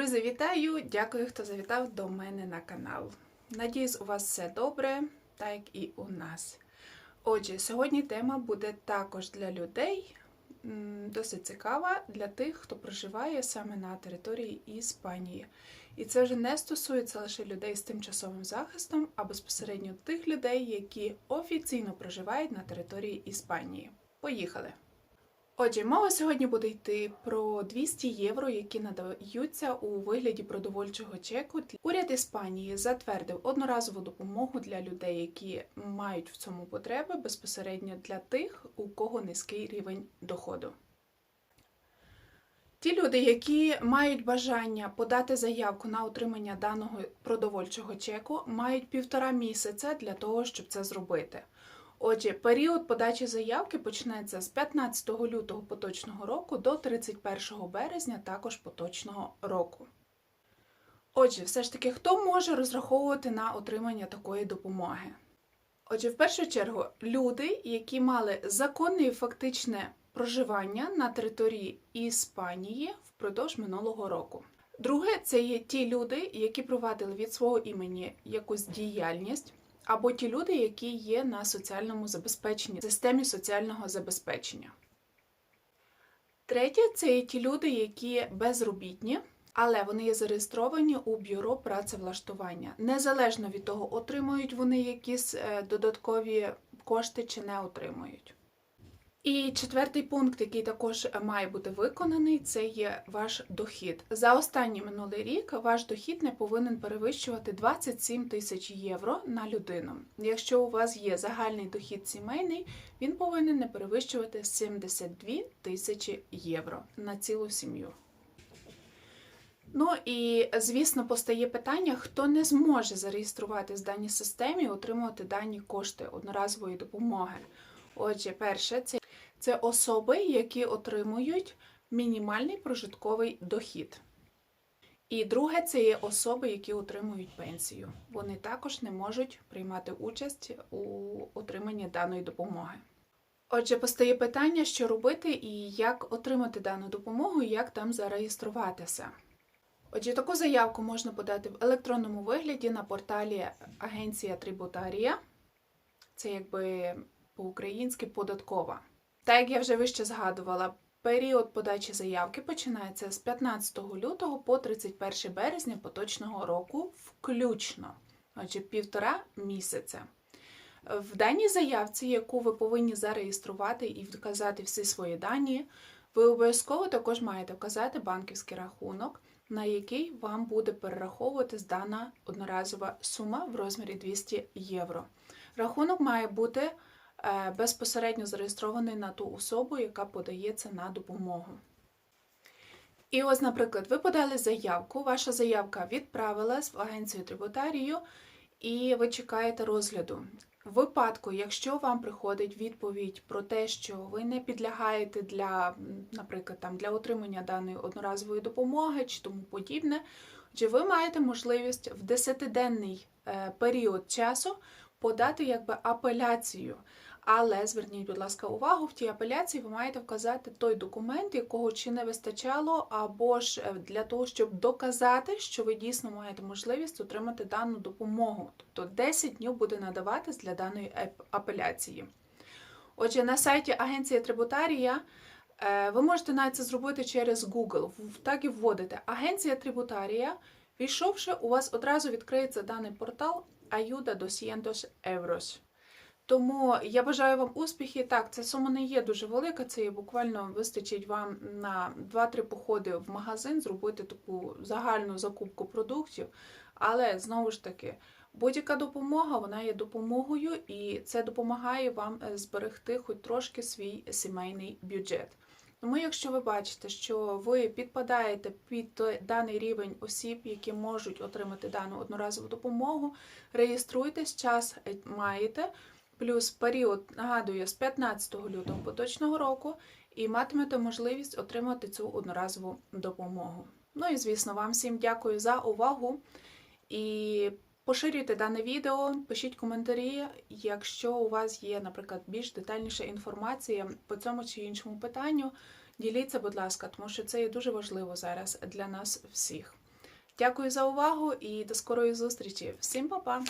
Друзі, вітаю! Дякую, хто завітав до мене на канал. Надіюсь, у вас все добре, так як і у нас. Отже, сьогодні тема буде також для людей, досить цікава для тих, хто проживає саме на території Іспанії. І це вже не стосується лише людей з тимчасовим захистом, а безпосередньо тих людей, які офіційно проживають на території Іспанії. Поїхали! Отже, мова сьогодні буде йти про 200 євро, які надаються у вигляді продовольчого чеку. Уряд Іспанії затвердив одноразову допомогу для людей, які мають в цьому потреби безпосередньо для тих, у кого низький рівень доходу. Ті люди, які мають бажання подати заявку на отримання даного продовольчого чеку, мають півтора місяця для того, щоб це зробити. Отже, період подачі заявки почнеться з 15 лютого поточного року до 31 березня також поточного року. Отже, все ж таки, хто може розраховувати на отримання такої допомоги? Отже, в першу чергу, люди, які мали законне і фактичне проживання на території Іспанії впродовж минулого року. Друге, це є ті люди, які провадили від свого імені якусь діяльність, або ті люди, які є на соціальному забезпеченні, системі соціального забезпечення. Третє це є ті люди, які безробітні, але вони є зареєстровані у бюро працевлаштування. Незалежно від того, отримують вони якісь е, додаткові кошти чи не отримують. І четвертий пункт, який також має бути виконаний, це є ваш дохід. За останній минулий рік ваш дохід не повинен перевищувати 27 тисяч євро на людину. Якщо у вас є загальний дохід сімейний, він повинен не перевищувати 72 тисячі євро на цілу сім'ю. Ну і звісно, постає питання, хто не зможе зареєструватись в даній системі і отримувати дані кошти одноразової допомоги. Отже, перше, це це особи, які отримують мінімальний прожитковий дохід. І друге, це є особи, які отримують пенсію. Вони також не можуть приймати участь у отриманні даної допомоги. Отже, постає питання, що робити і як отримати дану допомогу, і як там зареєструватися. Отже, таку заявку можна подати в електронному вигляді на порталі Агенція Трибутарія. Це якби по-українськи податкова. Так як я вже вище згадувала, період подачі заявки починається з 15 лютого по 31 березня поточного року, включно, отже, півтора місяця. В даній заявці, яку ви повинні зареєструвати і вказати всі свої дані, ви обов'язково також маєте вказати банківський рахунок, на який вам буде перераховуватись дана одноразова сума в розмірі 200 євро. Рахунок має бути безпосередньо зареєстрований на ту особу, яка подається на допомогу. І ось, наприклад, ви подали заявку, ваша заявка відправилась в агенцію трибутарію, і ви чекаєте розгляду. В випадку, якщо вам приходить відповідь про те, що ви не підлягаєте для, наприклад, там, для отримання даної одноразової допомоги чи тому подібне, чи ви маєте можливість в 10-денний е, період часу подати якби апеляцію. Але зверніть, будь ласка, увагу, в тій апеляції ви маєте вказати той документ, якого чи не вистачало, або ж е, для того, щоб доказати, що ви дійсно маєте можливість отримати дану допомогу. Тобто 10 днів буде надаватись для даної апеляції. Отже, на сайті Агенції Трибутарія е, ви можете навіть це зробити через Google. Так і вводите Агенція Трибутарія. Війшовши, у вас одразу відкриється даний портал Ayuda 200 euros. Тому я бажаю вам успіхів. Так, ця сума не є дуже велика, це є буквально вистачить вам на 2-3 походи в магазин, зробити таку загальну закупку продуктів. Але знову ж таки, будь-яка допомога вона є допомогою, і це допомагає вам е, зберегти хоч трошки свій сімейний бюджет. Тому, якщо ви бачите, що ви підпадаєте під даний рівень осіб, які можуть отримати дану одноразову допомогу, реєструйтесь, час е, маєте плюс період, нагадую, з 15 лютого поточного року, і матимете можливість отримати цю одноразову допомогу. Ну і, звісно, вам всім дякую за увагу. І поширюйте дане відео, пишіть коментарі, якщо у вас є, наприклад, більш детальніша інформація по цьому чи іншому питанню. Діліться, будь ласка, тому що це є дуже важливо зараз для нас всіх. Дякую за увагу і до скорої зустрічі. Всім па-па!